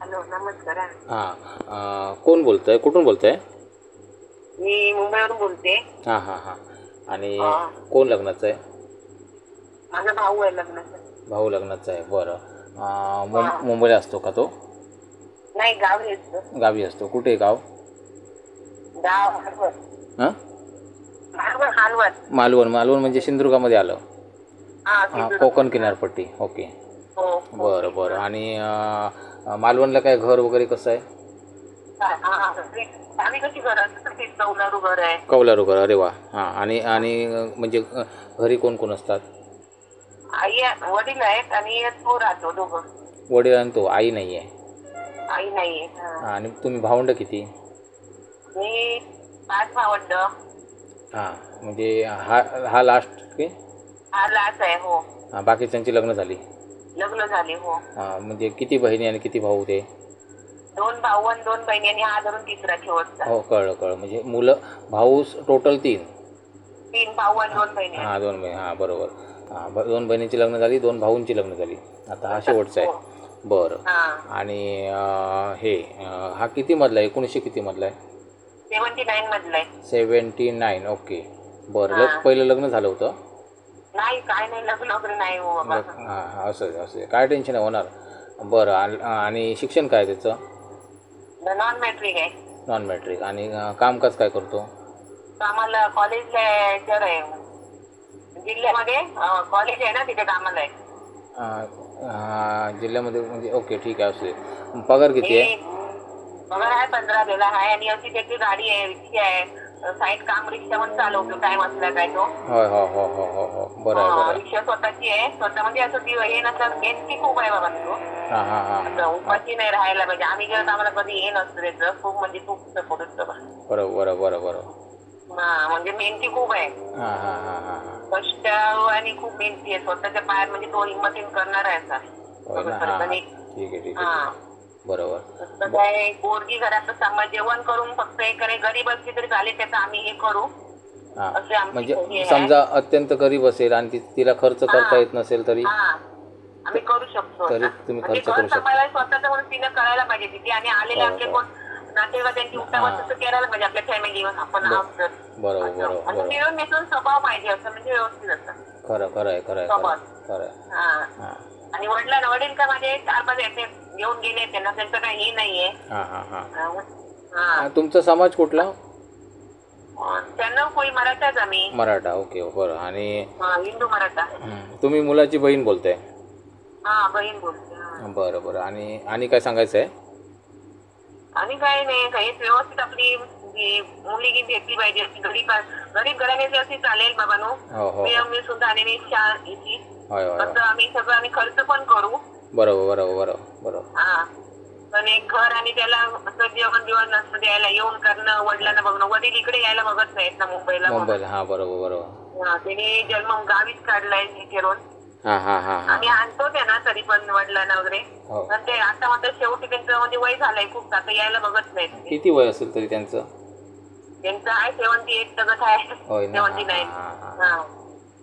Hello नमस्कार. हा. हां कोण बोलतं आहे कुठून बोलतं आहे मी मुंबईवरून बोलते. हां हां हां. आणि हा. कोण लग्नाचं आहे? माझा भाऊ आहे लग्नाचा. भाऊ लग्नाचं आहे बरं. अं, मुं मुंबईला असतो का तो? नाही गाव येतो गावी असतो. कुठे आहे गाव? गाव हां? मालवण. मालवण म्हणजे सिंधुदुर्गामध्ये आलं. हा हां सिंधुदुर्ग. कोकण किनारपट्टी. ओके. हो. बरं बरं. आणि अं, मालवणला काय घर वगैरे कसं आहे. आम्ही कशी घर आहे? कौलारू घर अरे वा. हां आणि आणि म्हणजे घरी कोण कोण असतात? आई आहे- वडील आहेत आणि तो राहतो दोघं. वडील आणि तो. आई नाही आहे. आई नाहीये हा. आणि तुम्ही भावंड किती? मी पाच भावंड. हां म्हणजे हा हा लास्ट की? हा लाच आहे हो. हां बाकीच्यांची लग्न झाली. लग्न झाले हो. हां म्हणजे किती बहिणी आणि किती भाऊ ते? दोन भाऊ आणि दोन बहिणी आणि हा धरून तिसरा शेवटचा. हो कळलं कळलं. म्हणजे मुलं भाऊ टोटल तीन? तीन भाऊ आणि दोन बहिणी. हां दोन बहिणी. हां बरोबर. हां ब दोन बहिणींची लग्न झाली दोन भाऊंची लग्न झाली. आता हा शेवटचा आहे. बरं. हा. आणि अं, हे अं, हा किती मधला आहे? एकोणीसशे किती मधला आहे? सेव्हन्टी नाईन मधलं आहे. Seventy nine okay. बरं लग पहिलं लग्न झालं होतं? नाही काय नाही लग्न वगैरे नाही हो बाबा. असं आहे, असं आहे. काय टेन्शन आहे होणार? बरं आणि- आणि शिक्षण काय त्याचं? नॉन मॅट्रिक आहे. नॉन मॅट्रिक आणि अं, कामकाज काय करतो? तर आम्हाला कॉलेजला आहे जिल्ह्यामध्ये कॉलेज आहे ना तिथे कामाला आहे. अं, अं, जिल्ह्यामध्ये म्हणजे ओके ठीक आहे असू. दे पगार किती आहे? पगार आहे पंधरा दिला आहे. आणि अशी त्याची गाडी आहे रिक्षा आहे. साईड काम रिक्षा पण चालवतो टाइम असला काय तो. होय हो हो हो हो हो बरं आहे बरं अं, आहे रिक्षा स्वतःची आहे. स्वतः म्हणजे असं ती हे नसतं मेहनती खूप आहे बाबा तो. हां हां हां. असं उपाशी नाही राहायला पाहिजे. आम्ही गेलो तर आम्हाला कधी हे नसतं त्याचं खूप म्हणजे खूप सपोर्ट असतं बा. बरं बरं बरं बरं हा म्हणजे मेहनती खूप आहे. हां हां हां हां हां. कष्ट आणि खूप मेहनती आहे. स्वतःच्या पायात म्हणजे तो हिंमतीन करणार आहे असा. होय ना हां हां. ठीक आहे ठीक आहे. हा. बरोबर. काय पोरगी घरातलं सांभाळ जेवण करून फक्त करे गरीब असली तरी चालेल त्याचं आम्ही हे करू. असे आमची म्हणजे. समजा अत्यंत गरीब असेल आणि तिला खर्च करता येत नसेल तरी हा. आम्ही करू शकतो तरी. तुम्ही म्हणजे खर्च करू शकता. स्वतःचं म्हणून करायला पाहिजे तिथे आणि आलेले आपले हो. कोण करायला पाहिजे आपल्या फॅमिली आपण. बरोबर. बरोबर आणि बरोबर. मिळून मिसळून स्वभाव पाहिजे असं म्हणजे व्यवस्थित असं. खरं खरं आहे खरं आहे खरं आहे, आणि वडिलांना वडील का माझे चार पाच येते घेऊन गेले त्यांना त्यांचं काही हे नाहीये. हां हां हां. हा हां, तुमचा समाज कुठला? त्यांना कोळी मराठाच आम्ही. मराठा ओके बरं. आणि हा, हिंदू मराठा. हं, तुम्ही मुलाची बहीण बोलताय? हा बहीण बोलते हा. बरं बरं. आणि आणि काय सांगायचं आहे आणि काय नाही काही व्यवस्थित आपली जी मुलगी भेटली पाहिजे अशी गरीब गरीब घराण्याची अशी चालेल बाबा नो हो हो. मी मी सुद्धा आणि मी शाळा याची होय होय होय. कसं आम्ही सगळं आम्ही खर्च पण करू. बरोबर बरोबर बरोबर. पण एक घर आणि त्याला असं जेवण जेवण नसतं द्यायला. येऊन करणं वडिलांना बघणं. वडील इकडे यायला बघत नाहीत ना मुंबईला मुंबईला. हां बरोबर बरोबर. हा, त्याने जन्म गावीच काढलाय हे हां हां हां हां. आम्ही आणतो त्यांना तरी पण वडिलांना वगैरे. हो. पण ते आता मात्र शेवटी त्यांचं म्हणजे वय झालंय खूप. आता यायला बघत नाहीत. किती वय असेल तरी त्यांचं? त्यांचं आहे सेव्हन्टी एट तगत आहे? होय ना. सेव्हन्टी हां नाईन. हां हां हा.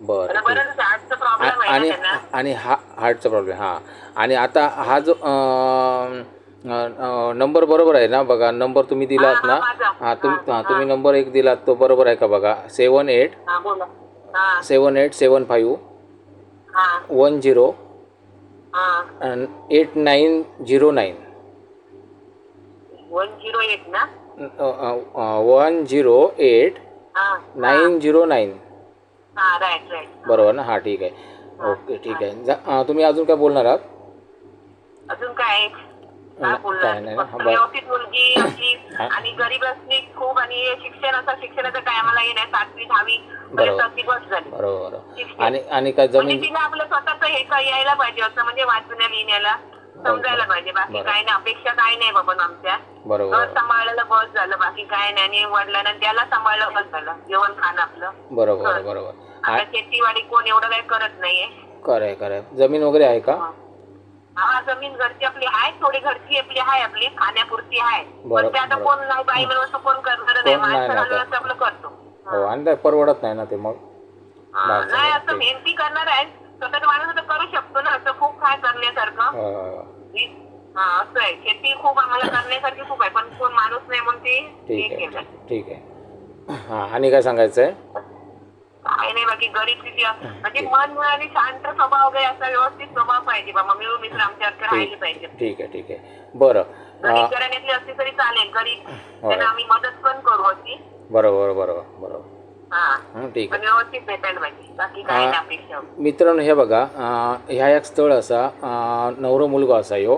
बरं आणि ठीक. बरंच आजचा प्रॉब्लेम आ- आहे आणि ना त्यांना. आणि हा हार्टचा प्रॉब्लेम हां. आणि आता हा जो अं, नंबर बरोबर आहे ना बघा नंबर तुम्ही दिलात ना? हा, तुम तुम्ही नंबर एक दिलात तो बरोबर आहे का बघा? सेवन एट बोला. सेवन एट सेवन फाईव्ह हा. वन झिरो हा. Eight nine zero nine. One zero eight ना? वन झिरो एट हा नाईन झिरो नाईन. हा बरोबर ना? हां ठीक आहे. ओके ठीक आहे. तुम्ही अजून काय बोलणार आहात? अजून काय? काय बोलणार. व्यवस्थित मुलगी हा. आणि गरीब असली खूप आणि शिक्षण असं शिक्षणाचं काय आम्हाला हे नाही सातवी दहावी. पर्यंत अगदी बस झाली. बरोबर. आणि आणि काय म्हणजे जमीन? तिला आपलं स्वतःच हे काय यायला पाहिजे असं म्हणजे वाचण्या लिहिण्याला समजायला पाहिजे. बाकी. काय नाही अपेक्षा काय नाही बाबा आमच्या. बरोबर. घर सांभाळलेलं बस झालं बाकी काय नाही. आणि वडिलांना त्याला सांभाळलं बस झालं जेवण खाणं आपलं. बरोबर बरोबर. आता शेतीवाडी कोण एवढं काही करत नाहीये. खरं आहे खरं आहे जमीन वगैरे आहे का? हा. जमीन घरची आपली आहे थोडी घरची आपली आहे आपली खाण्यापुरती आहे. बरं, पण ते आता बरं. कोण नाही बाई म्हणून असं कोण करणार नाही कोण नाही माणसं ना घालून आता. असं आपलं करतो. हो आणि ते परवडत नाही ना ते मग. हा, नाही असं ते. मेहनती करणार आहे. स्वतःचा माणूस आता करू शकतो ना असं खूप काय करण्यासारखं. अं, हा असं आहे. शेती खूप आम्हाला करण्यासारखी खूप आहे पण कोण माणूस नाही म्हणून ते हे ठीक आहे केलं ठीक आहे. हां आणि काय सांगायचं आहे काय नाही बाकी गरीब किती म्हणजे मन आणि शांत स्वभाव वगैरे असा व्यवस्थित स्वभाव पाहिजे बाबा मिळून मित्र आमच्यासारखे राहिले पाहिजे. ठीक आहे ठीक आहे. बरं. गरीब अं, घराण्यातली असली तरी चालेल. गरीब होय. त्यांना आम्ही मदत पण करू अशी. बरोबर बरोबर बरोबर. ठीक पण आहे व्यवस्थित भेटायला पाहिजे. बाकी काय. नाही अपेक्षा. मित्रांनो हे बघा ह्या एक स्थळ असा नवरो मुलगो असा ह्यो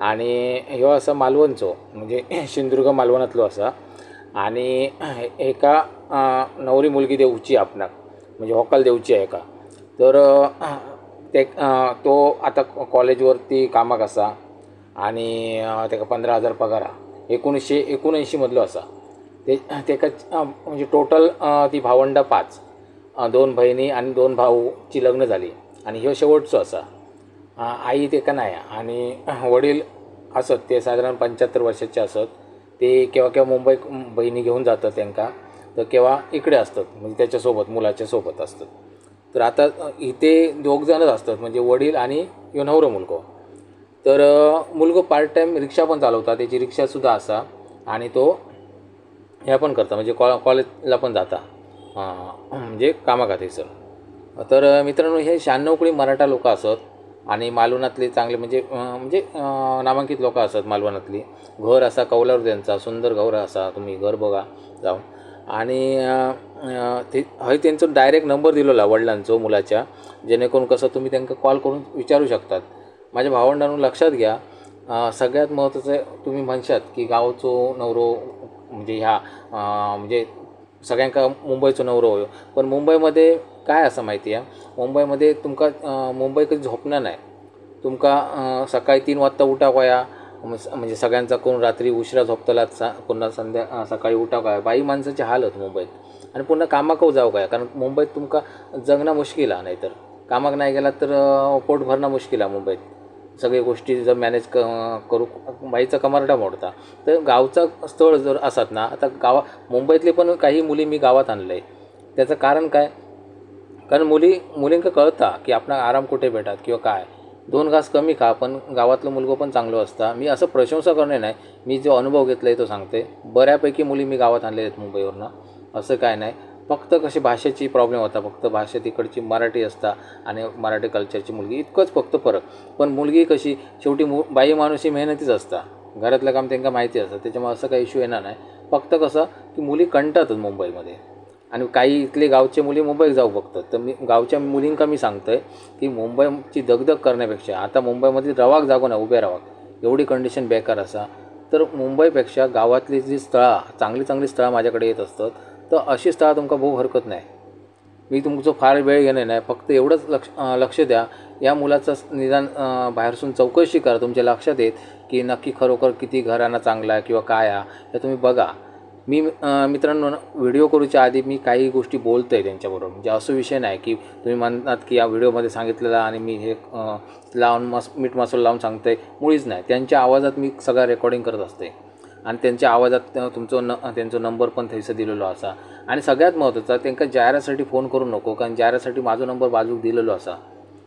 आणि ह्यो असा मालवणचो म्हणजे सिंधुदुर्ग मालवणातलो असा. आणि एका नवरी मुलगी देवची आपणाक. म्हणजे हॉकल देवची आहे का? तर ते तो आता कॉलेजवरती कामाक असा आणि अं, तेका पंधरा हजार पगार हा एकोणीसशे एकोणऐंशीमधलो असा. ते तेका म्हणजे टोटल ती भावंड पाच दोन बहिणी आणि दोन भाऊची लग्न झाली. आणि ह्यो शेवटचो असा. आई तेका नाही? आणि वडील असत ते साधारण पंच्याहत्तर वर्षाचे असत. ते केव्हा केव्हा मुंबई बहिणी घेऊन जातात त्यांका तर केव्हा इकडे असतात म्हणजे त्याच्यासोबत मुलाच्या सोबत असतात. तर आता इथे दोघजणच असतात म्हणजे वडील आणि ह्यो नवरो मुलगो. तर मुलगो पार्ट टाईम रिक्षा पण चालवता त्याची रिक्षासुद्धा असा आणि तो ह्या पण करता म्हणजे कॉ कॉलेजला पण जाता. अं, म्हणजे सर. तर मित्रांनो हे शहाण्णवकळी मराठा लोक असत आणि मालवणातले चांगले म्हणजे म्हणजे नामांकित लोक असत मालवणातली. घर असा कौलावर त्यांचा सुंदर घर असा तुम्ही घर बघा जाऊन. आणि ते हय त्यांचं डायरेक्ट नंबर दिलेला वडिलांचो मुलाच्या जेणेकरून कसं तुम्ही त्यांना कॉल करून विचारू शकतात. माझ्या भावंडांनो लक्षात घ्या सगळ्यात महत्त्वाचं तुम्ही म्हणशात की गावचो नवरो म्हणजे ह्या म्हणजे सगळ्यांका मुंबईचो नवरो होयो पण मुंबईमध्ये काय असं माहिती आहे? मुंबईमध्ये तुमका मुंबई कधी झोपणं नाही. तुमका सकाळी तीन वाजता उठा वया म्हणजे सगळ्यांचा कोण रात्री उशिरा झोपतला सा पुन्हा संध्या सकाळी उठा काय? बाई माणसाची हालत मुंबईत. आणि पुन्हा कामाक जाऊ काय? कारण मुंबईत तुमका जगणं मुश्किल आहे नाहीतर. कामाक नाही गेला तर पोट भरणं मुश्किल आहे मुंबईत. सगळी गोष्टी जर मॅनेज क करू बाईचा कमरडा मोडता. तर गावचा स्थळ जर असत ना आता गावा मुंबईतले पण काही मुली मी गावात आणलं आहे त्याचं कारण काय? कारण मुली मुलींका कळता की आपण आराम कुठे भेटतात किंवा काय. दोन घास कमी खा पण गावातलं मुलगं पण चांगलं असता. मी असं प्रशंसा करणे नाही. मी जो अनुभव घेतला आहे तो सांगते. बऱ्यापैकी मुली मी गावात आणलेल्या आहेत मुंबईवरनं. असं काय नाही. फक्त कशी भाषेची प्रॉब्लेम होता. फक्त भाषा तिकडची मराठी असता आणि मराठी कल्चरची मुलगी इतकंच फक्त फरक. पण मुलगी कशी शेवटी मु बाई माणूस ही मेहनतीच असता. घरातलं काम त्यांना माहिती असतं. त्याच्यामुळे असं काही इश्यू येणार नाही. फक्त कसं की मुली कंटाळतात मुंबईमध्ये. आणि काही इथले गावचे मुली मुंबईत जाऊ बघतात. तर मी गावच्या मुलींका मी सांगतो आहे की मुंबईची दगदग करण्यापेक्षा आता मुंबईमध्ये रवाक जागो ना उभे रावाक. एवढी कंडिशन बेकार असा. तर मुंबईपेक्षा गावातली जी स्थळं चांगली चांगली स्थळं माझ्याकडे येत असतात तर अशी स्थळं तुमका भाऊ हरकत नाही. मी तुमचं फार वेळ घेणे नाही फक्त एवढंच लक्ष लक्ष द्या. या मुलाचं निदान बाहेरसून चौकशी करा. तुमच्या लक्षात येत की नक्की खरोखर किती घराणा चांगला आहे किंवा काय आहे हे तुम्ही बघा. मी मित्रांनो ना, व्हिडिओ करूच्या आधी मी काही गोष्टी बोलतो आहे त्यांच्याबरोबर. म्हणजे असं विषय नाही की तुम्ही म्हणतात की या व्हिडिओमध्ये सांगितलेला आणि मी हे लावून मस मीठ मसाला लावून सांगतो आहे मुळीच नाही. त्यांच्या आवाजात मी सगळं रेकॉर्डिंग करत असते. आणि त्यांच्या आवाजात तुमचं न त्यांचा नंबर पण थंयसर दिलेलो असा. आणि सगळ्यात महत्त्वाचा त्यांना जाहिरासाठी फोन करू नको कारण जाहिरासाठी माझा नंबर बाजूक दिलेलो असा.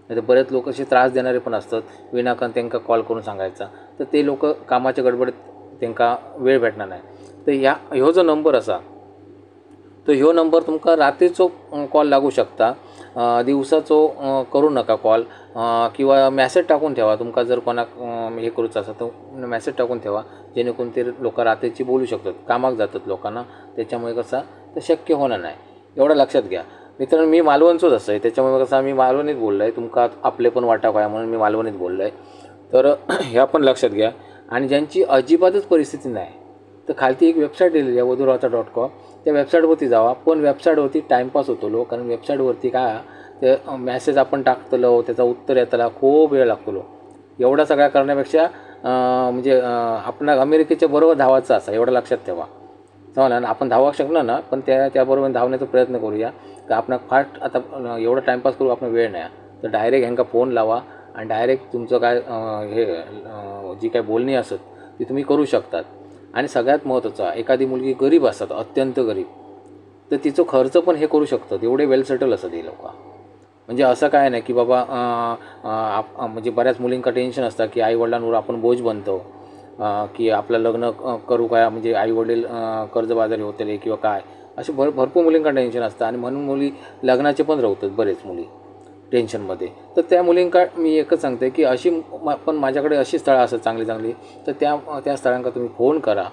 नाही तर बरेच लोक असे त्रास देणारे पण असतात विनाकारण त्यांना कॉल करून सांगायचा. तर ते लोक कामाच्या गडबडीत त्यांना वेळ भेटणार नाही. तर ह्या ह्यो जो नंबर असा तर ह्यो नंबर तुमका रात्रीचो कॉल लागू शकता. दिवसाचो करू नका कॉल किंवा मॅसेज टाकून ठेवा. तुमका जर कोणाक हे करूचं असा तर मॅसेज टाकून ठेवा. जेणेकरून ते लोक रात्रीची बोलू शकतात. कामाक जातात लोकांना. त्याच्यामुळे कसं ते शक्य होणार नाही. एवढं लक्षात घ्या. मित्रांनो मी मालवणचोच असं आहे त्याच्यामुळे कसं मी मालवणीत बोललो आहे तुमका आपले पण वाटा काय म्हणून मी मालवणीत बोललो आहे तर ह्या पण लक्षात घ्या. आणि ज्यांची अजिबातच परिस्थिती नाही तर खालती एक वेबसाईट दिलेली आहे वधुरावचा डॉट कॉम त्या वेबसाईटवरती जावा. पण वेबसाईटवरती टाईमपास होतो लो कारण वेबसाईटवरती काय ते मॅसेज आपण टाकतलो त्याचा उत्तर येताला खूप वेळ लागतो एवढा सगळ्या करण्यापेक्षा म्हणजे आपण अमेरिकेच्या बरोबर धावायचं असा एवढं लक्षात ठेवा. समजलं ना? आपण धावू शकणार ना पण त्या त्याबरोबर धावण्याचा प्रयत्न करूया. तर आपण फास्ट आता एवढं एवढा टाईमपास करू आपण वेळ नाही. तर डायरेक्ट ह्यांका फोन लावा आणि डायरेक्ट तुमचं काय हे जी काय बोलणी असत ती तुम्ही करू शकतात. आणि सगळ्यात महत्त्वाचं एखादी मुलगी गरीब असतात अत्यंत गरीब तर तिचं खर्च पण हे करू शकतात एवढे वेल सेटल असतात हे लोक. म्हणजे असं काय नाही की बाबा आप- म्हणजे बऱ्याच मुलींका टेन्शन असतं की आईवडिलांवर आपण बोज बनतो की आपलं लग्न करू काय म्हणजे आईवडील अं, कर्जबाजारी होते किंवा काय असे भर भरपूर मुलींका टेन्शन असतं. आणि म्हणून मुली लग्नाचे पण रवतात बरेच मुली. टेन्शनमध्ये. तर त्या मुलींका मी एकच सांगते की अशी म- पण माझ्याकडे अशी स्थळं असतात चांगली चांगली. तर त्या त्या स्थळांका तुम्ही फोन करा.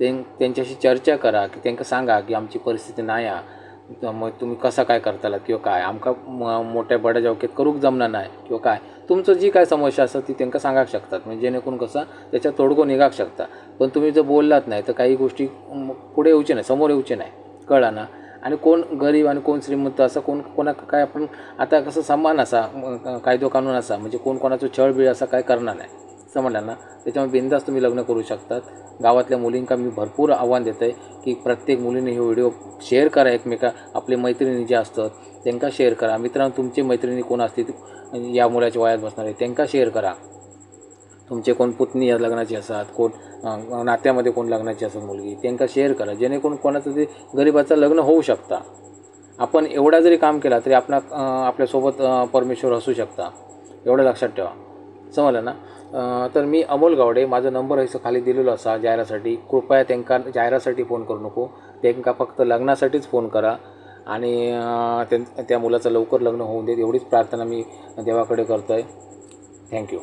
तें त्यांच्याशी चर्चा करा की त्यांना सांगा की आमची परिस्थिती नाही आ. मग तुम्ही कसं काय करताला किंवा काय? आमका म- मोठ्या बड्या जवकेत करूक जमणार नाही किंवा काय? तुमचं जी काय समस्या असतात ती त्यांना सांगाक शकतात. म्हणजे जेणेकरून कसं त्याच्यात तोडगो निघाक शकता. पण तुम्ही जर बोललात नाही तर काही गोष्टी पुढे येऊचे नाही समोर येऊचे नाही. कळा ना आणि कोण गरीब आणि कोण श्रीमंत असं कोण कोणाक काय आपण आता कसं समान असा कायदो कानून असा म्हणजे कोण कोणाचं छळबीळ असा काय करणार नाही. समजलं ना त्याच्यामुळे बिंदास तुम्ही लग्न करू शकतात. गावातल्या मुलींका मी भरपूर आव्हान देत आहे की प्रत्येक मुलीने हे व्हिडिओ शेअर करा एकमेका आपले मैत्रिणी जे असतात त्यांना शेअर करा. मित्रांनो तुमचे मैत्रिणी कोण असतील या मुलाच्या वयात बसणारे त्यांना शेअर करा. तुमचे कोण पुतणी या लग्नाची असतात कोण नात्यामध्ये कोण लग्नाची असतात मुलगी त्यांना शेअर करा जेणेकरून कोणाचं ते गरिबाचं लग्न होऊ शकता. आपण एवढा जरी काम केला तरी आपणा आपल्यासोबत परमेश्वर असू शकता. एवढं लक्षात ठेवा. समजलं ना? तर मी अमोल गावडे माझा नंबर असं खाली दिलेलो असा जाहिरासाठी कृपया त्यांना जाहिरासाठी फोन करू नको. त्यांना फक्त लग्नासाठीच फोन करा. आणि त्यां त्या मुलाचं लवकर लग्न होऊन देत. एवढीच प्रार्थना मी देवाकडे करतो आहे थँक्यू